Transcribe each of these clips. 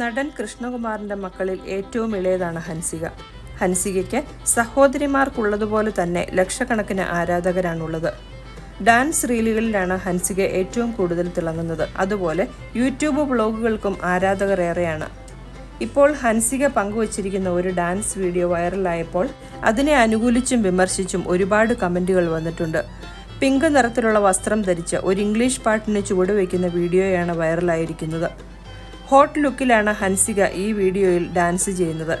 നടൻ കൃഷ്ണകുമാറിന്റെ മക്കളിൽ ഏറ്റവും ഇളയതാണ് ഹൻസിക. ഹൻസികയ്ക്ക് സഹോദരിമാർക്കുള്ളതുപോലെ തന്നെ ലക്ഷക്കണക്കിന് ആരാധകരാണുള്ളത്. ഡാൻസ് റീലുകളിലാണ് ഹൻസിക ഏറ്റവും കൂടുതൽ തിളങ്ങുന്നത്. അതുപോലെ യൂട്യൂബ് ബ്ലോഗുകൾക്കും ആരാധകർ ഏറെയാണ് ഇപ്പോൾ ഹൻസിക പങ്കുവച്ചിരിക്കുന്ന ഒരു ഡാൻസ് വീഡിയോ വൈറലായപ്പോൾ അതിനെ അനുകൂലിച്ചും വിമർശിച്ചും ഒരുപാട് കമന്റുകൾ വന്നിട്ടുണ്ട്. പിങ്ക് നിറത്തിലുള്ള വസ്ത്രം ധരിച്ച് ഒരു ഇംഗ്ലീഷ് പാട്ടിന് ചുവടുവെക്കുന്ന വീഡിയോയാണ് വൈറലായിരിക്കുന്നത്. ഹോട്ട് ലുക്കിലാണ് ഹൻസിക ഈ വീഡിയോയിൽ ഡാൻസ് ചെയ്യുന്നത്.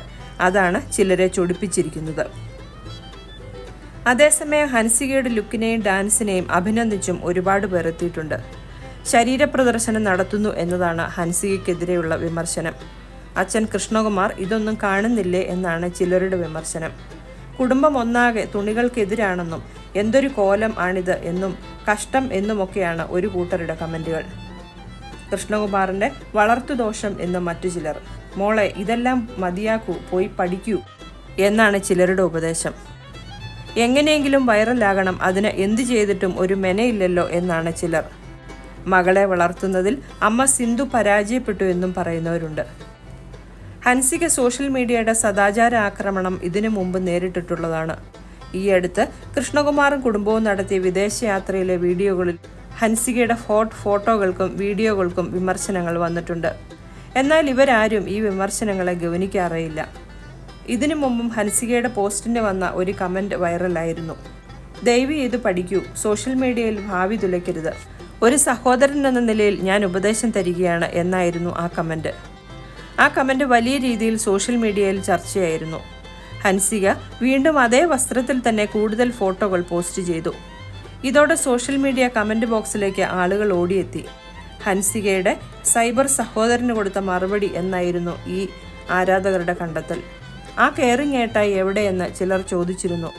അതാണ് ചിലരെ ചൊടിപ്പിച്ചിരിക്കുന്നത്. അതേസമയം ഹൻസികയുടെ ലുക്കിനെയും ഡാൻസിനെയും അഭിനന്ദിച്ചും ഒരുപാട് പേർ എത്തിയിട്ടുണ്ട്. ശരീരപ്രദർശനം നടത്തുന്നു എന്നതാണ് ഹൻസികയ്ക്കെതിരെയുള്ള വിമർശനം. അച്ഛൻ കൃഷ്ണകുമാർ ഇതൊന്നും കാണുന്നില്ലേ എന്നാണ് ചിലരുടെ വിമർശനം. കുടുംബം ഒന്നാകെ തുണികൾക്കെതിരാണെന്നും എന്തൊരു കോലം ആണിത് എന്നും കഷ്ടം എന്നുമൊക്കെയാണ് ഒരു കൂട്ടരുടെ കമന്റുകൾ. കൃഷ്ണകുമാറിന്റെ വളർത്തുദോഷം എന്ന് മറ്റു ചിലർ. മോളെ ഇതെല്ലാം മതിയാക്കൂ പോയി പഠിക്കൂ എന്നാണ് ചിലരുടെ ഉപദേശം. എങ്ങനെയെങ്കിലും വൈറലാകണം അതിന് എന്തു ചെയ്തിട്ടും ഒരു മെനയില്ലല്ലോ എന്നാണ് ചിലർ. മകളെ വളർത്തുന്നതിൽ അമ്മ സിന്ധു പരാജയപ്പെട്ടു എന്നും പറയുന്നവരുണ്ട്. ഹൻസിക സോഷ്യൽ മീഡിയയുടെ സദാചാര ആക്രമണം ഇതിനു മുമ്പ് നേരിട്ടിട്ടുള്ളതാണ്. ഈ അടുത്ത് കൃഷ്ണകുമാറും കുടുംബവും നടത്തിയ വിദേശയാത്രയിലെ വീഡിയോകളിൽ ഹൻസികയുടെ ഹോട്ട് ഫോട്ടോകൾക്കും വീഡിയോകൾക്കും വിമർശനങ്ങൾ വന്നിട്ടുണ്ട്. എന്നാൽ ഇവരാരും ഈ വിമർശനങ്ങളെ ഗവനിക്കാറേയില്ല. ഇതിനു മുമ്പും ഹൻസികയുടെ പോസ്റ്റിന് വന്ന ഒരു കമന്റ് വൈറലായിരുന്നു. ദയവ് ഇത് പഠിക്കൂ. സോഷ്യൽ മീഡിയയിൽ ഭാവി തുലയ്ക്കരുത്. ഒരു സഹോദരൻ എന്ന നിലയിൽ ഞാൻ ഉപദേശം തരികയാണ് എന്നായിരുന്നു ആ കമന്റ് ആ കമന്റ് വലിയ രീതിയിൽ സോഷ്യൽ മീഡിയയിൽ ചർച്ചയായിരുന്നു. ഹൻസിക വീണ്ടും അതേ വസ്ത്രത്തിൽ തന്നെ കൂടുതൽ ഫോട്ടോകൾ പോസ്റ്റ് ചെയ്തു. ഇതോടെ സോഷ്യൽ മീഡിയ കമന്റ് ബോക്സിലേക്ക് ആളുകൾ ഓടിയെത്തി. ഹൻസികയുടെ സൈബർ സഹോദരന് കൊടുത്ത മറുപടി എന്നായിരുന്നു ഈ ആരാധകരുടെ കണ്ടെത്തൽ. ആ കെയറിംഗ് ഏട്ടായി എവിടെയെന്ന് ചിലർ ചോദിച്ചിരുന്നു.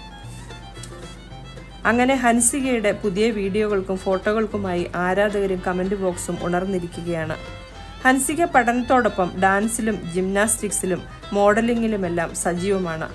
അങ്ങനെ ഹൻസികയുടെ പുതിയ വീഡിയോകൾക്കും ഫോട്ടോകൾക്കുമായി ആരാധകരും കമന്റ് ബോക്സും ഉണർന്നിരിക്കുകയാണ്. ഹൻസിക പഠനത്തോടൊപ്പം ഡാൻസിലും ജിംനാസ്റ്റിക്സിലും മോഡലിങ്ങിലുമെല്ലാം സജീവമാണ്.